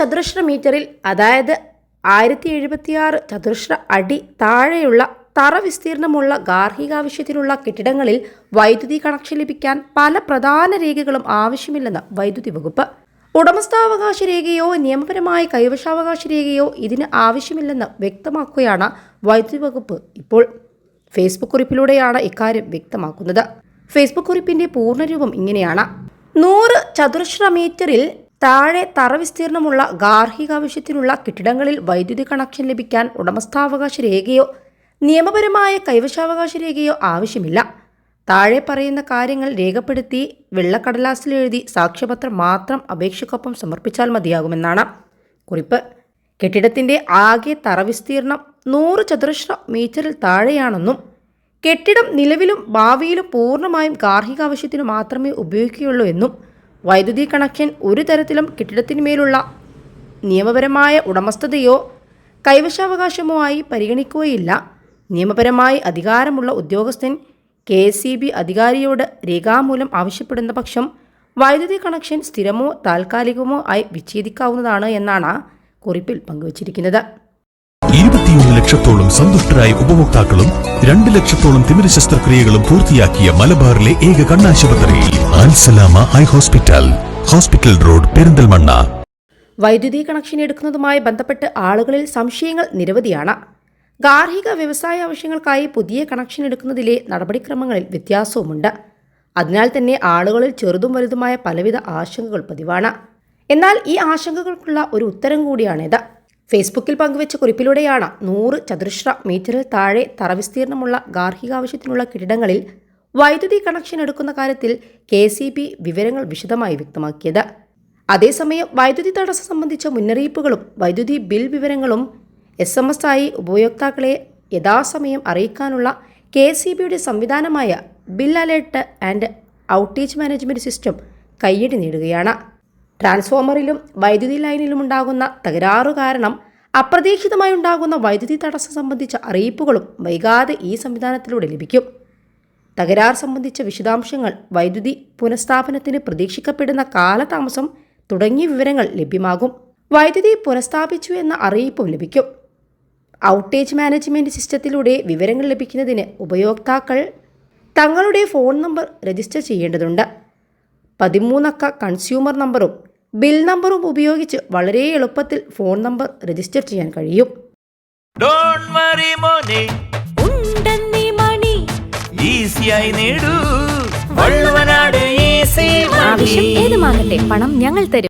ചതുരശ്ര മീറ്ററിൽ അതായത് ആയിരത്തി എഴുപത്തിയാറ് ചതുരശ്ര അടി താഴെയുള്ള തറ വിസ്തീർണമുള്ള ഗാർഹികാവശ്യത്തിനുള്ള കെട്ടിടങ്ങളിൽ വൈദ്യുതി കണക്ഷൻ ലഭിക്കാൻ പല പ്രധാന രേഖകളും ആവശ്യമില്ലെന്ന് വൈദ്യുതി വകുപ്പ്. ഉടമസ്ഥാവകാശ രേഖയോ നിയമപരമായ കൈവശാവകാശ രേഖയോ ഇതിന് ആവശ്യമില്ലെന്ന് വ്യക്തമാക്കുകയാണ് വൈദ്യുതി വകുപ്പ് ഇപ്പോൾ. ഫേസ്ബുക്ക് കുറിപ്പിലൂടെയാണ് ഇക്കാര്യം വ്യക്തമാക്കുന്നത്. ഫേസ്ബുക്ക് കുറിപ്പിന്റെ പൂർണരൂപം ഇങ്ങനെയാണ്. നൂറ് ചതുരശ്ര മീറ്ററിൽ താഴെ തറ വിസ്തീർണമുള്ള ഗാർഹികാവശ്യത്തിനുള്ള കെട്ടിടങ്ങളിൽ വൈദ്യുതി കണക്ഷൻ ലഭിക്കാൻ ഉടമസ്ഥാവകാശ രേഖയോ നിയമപരമായ കൈവശാവകാശ രേഖയോ ആവശ്യമില്ല. താഴെ പറയുന്ന കാര്യങ്ങൾ രേഖപ്പെടുത്തി വെള്ളക്കടലാസിൽ എഴുതി സാക്ഷ്യപത്രം മാത്രം അപേക്ഷയ്ക്കൊപ്പം സമർപ്പിച്ചാൽ മതിയാകുമെന്നാണ് കുറിപ്പ്. കെട്ടിടത്തിന്റെ ആകെ തറ വിസ്തീർണം നൂറ് ചതുരശ്ര മീറ്ററിൽ താഴെയാണെന്നും കെട്ടിടം നിലവിലും ഭാവിയിലും പൂർണമായും ഗാർഹിക ആവശ്യത്തിനു മാത്രമേ ഉപയോഗിക്കുകയുള്ളൂ എന്നും വൈദ്യുതി കണക്ഷൻ ഒരു തരത്തിലും കെട്ടിടത്തിന്മേലുള്ള നിയമപരമായ ഉടമസ്ഥതയോ കൈവശാവകാശമോ ആയി പരിഗണിക്കുകയില്ല. നിയമപരമായി അധികാരമുള്ള ഉദ്യോഗസ്ഥൻ കെ എസ് സി ബി അധികാരിയോട് രേഖാമൂലം ആവശ്യപ്പെടുന്ന പക്ഷം വൈദ്യുതി കണക്ഷൻ സ്ഥിരമോ താൽക്കാലികമോ ആയി വിച്ഛേദിക്കാവുന്നതാണ് എന്നാണ് കുറിപ്പിൽ പങ്കുവച്ചിരിക്കുന്നത്. ഇരുപത്തിയൊന്ന് ലക്ഷത്തോളം സന്തുഷ്ടരായ ഉപഭോക്താക്കളും രണ്ട് ലക്ഷത്തോളം തിമിര ശസ്ത്രക്രിയകളും പൂർത്തിയാക്കിയ മലബാറിലെ ഏക കണ്ണാശുപത്രി ആൻസലാമ eye hospital hospital road Perinthalmanna. വൈദ്യുതി കണക്ഷൻ എടുക്കുന്നതുമായി ബന്ധപ്പെട്ട് ആളുകളിൽ സംശയങ്ങൾ നിരവധിയാണ്. ഗാർഹിക വ്യവസായ ആവശ്യങ്ങൾക്കായി പുതിയ കണക്ഷൻ എടുക്കുന്നതിലെ നടപടിക്രമങ്ങളിൽ വ്യത്യാസവുമുണ്ട്. അതിനാൽ തന്നെ ആളുകളിൽ ചെറുതും വലുതുമായ പലവിധ ആശങ്കകൾ പതിവാണ്. എന്നാൽ ഈ ആശങ്കകൾക്കുള്ള ഒരു ഉത്തരം കൂടിയാണിത്. ഫേസ്ബുക്കിൽ പങ്കുവച്ച കുറിപ്പിലൂടെയാണ് നൂറ് ചതുരശ്ര മീറ്ററിൽ താഴെ തറവിസ്തീർണമുള്ള ഗാർഹികാവശ്യത്തിനുള്ള കെട്ടിടങ്ങളിൽ വൈദ്യുതി കണക്ഷൻ എടുക്കുന്ന കാര്യത്തിൽ കെ വിവരങ്ങൾ വിശദമായി വ്യക്തമാക്കിയത്. അതേസമയം വൈദ്യുതി തടസ്സം സംബന്ധിച്ച മുന്നറിയിപ്പുകളും വൈദ്യുതി ബിൽ വിവരങ്ങളും എസ് എം എസ് ആയി ഉപയോക്താക്കളെ യഥാസമയം അറിയിക്കാനുള്ള കെ സി ബിയുടെ സംവിധാനമായ bill alert and outage management system കയ്യടി നേടുകയാണ്. ട്രാൻസ്ഫോമറിലും വൈദ്യുതി ലൈനിലും ഉണ്ടാകുന്ന തകരാറു കാരണം അപ്രതീക്ഷിതമായി ഉണ്ടാകുന്ന വൈദ്യുതി തടസ്സം സംബന്ധിച്ച അറിയിപ്പുകളും വൈകാതെ ഈ സംവിധാനത്തിലൂടെ ലഭിക്കും. തകരാർ സംബന്ധിച്ച വിശദാംശങ്ങൾ വൈദ്യുതി പുനഃസ്ഥാപനത്തിന് പ്രതീക്ഷിക്കപ്പെടുന്ന കാലതാമസം തുടങ്ങിയ വിവരങ്ങൾ ലഭ്യമാകും. വൈദ്യുതി പുനഃസ്ഥാപിച്ചു എന്ന അറിയിപ്പും ലഭിക്കും. ഔട്ടേജ് മാനേജ്മെന്റ് സിസ്റ്റത്തിലൂടെ വിവരങ്ങൾ ലഭിക്കുന്നതിന് ഉപയോക്താക്കൾ തങ്ങളുടെ ഫോൺ നമ്പർ രജിസ്റ്റർ ചെയ്യേണ്ടതുണ്ട്. പതിമൂന്നക്ക കൺസ്യൂമർ നമ്പറും ബിൽ നമ്പറും ഉപയോഗിച്ച് വളരെ എളുപ്പത്തിൽ ഫോൺ നമ്പർ രജിസ്റ്റർ ചെയ്യാൻ കഴിയും. ഡോണ്ട് വറി മോനെ. ഉണ്ടെന്നീ മണി. ഈസിയായി നേടൂ. വള്ളുവനാട് ഈസി ആവശ്യം ഏതുമാകട്ടെ പണം ഞങ്ങൾ തരും.